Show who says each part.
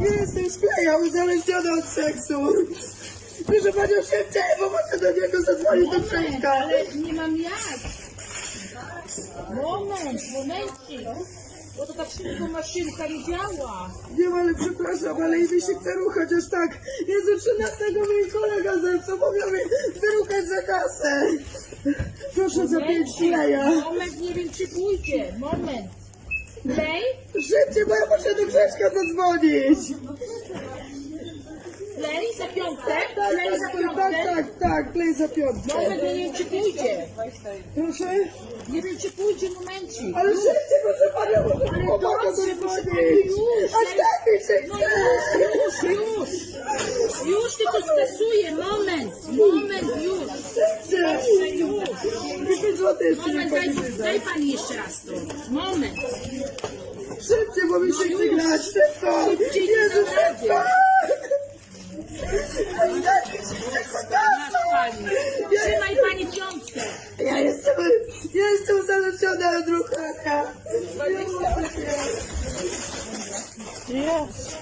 Speaker 1: Ja jestem skleja, uzależniona od seksu. Proszę panią szybciej, bo muszę do niego zadzwonić do Przejka.
Speaker 2: Ale nie mam jak. Moment, momencik. Bo to tak szybko maszynka nie działa.
Speaker 1: Nie ale przepraszam, ale mi się chce ruchać aż tak. Jezu, 13 mój kolega zepsuł, bo miał mnie wyruchać za kasę. Proszę za pięć kleja.
Speaker 2: Moment, nie wiem czy pójdzie. Moment. Klej?
Speaker 1: Szybciej, bo ja muszę do Grzeszka zadzwonić.
Speaker 2: Klej za piątkę?
Speaker 1: Tak,
Speaker 2: Klej za
Speaker 1: tak, tak,
Speaker 2: piątkę?
Speaker 1: tak, tak, klej za piątkę.
Speaker 2: Moment, nie wiem czy pójdzie.
Speaker 1: Proszę?
Speaker 2: Nie wiem czy pójdzie, momencik.
Speaker 1: Ale szybciej, proszę panią, bo
Speaker 2: Ale
Speaker 1: pomaga
Speaker 2: dobrze, proszę
Speaker 1: zadzwonić.
Speaker 2: pani, już.
Speaker 1: Aż tak mi się
Speaker 2: No
Speaker 1: chce.
Speaker 2: już, już, już. Już tylko stresuję. Moment, moment, już.
Speaker 1: Szybciej.
Speaker 2: Już.
Speaker 1: 10 zł jeszcze nie
Speaker 2: Moment, daj, daj pani jeszcze raz to. Moment.
Speaker 1: Szybciej, bo mi się chce grać. Szybko.
Speaker 2: Szybciej,
Speaker 1: Jezu,
Speaker 2: da
Speaker 1: szybko.
Speaker 2: Masz pani. Trzymaj pani piątkę.
Speaker 1: Ja jestem, ja jestem uzależniona od ruchania. Jezu.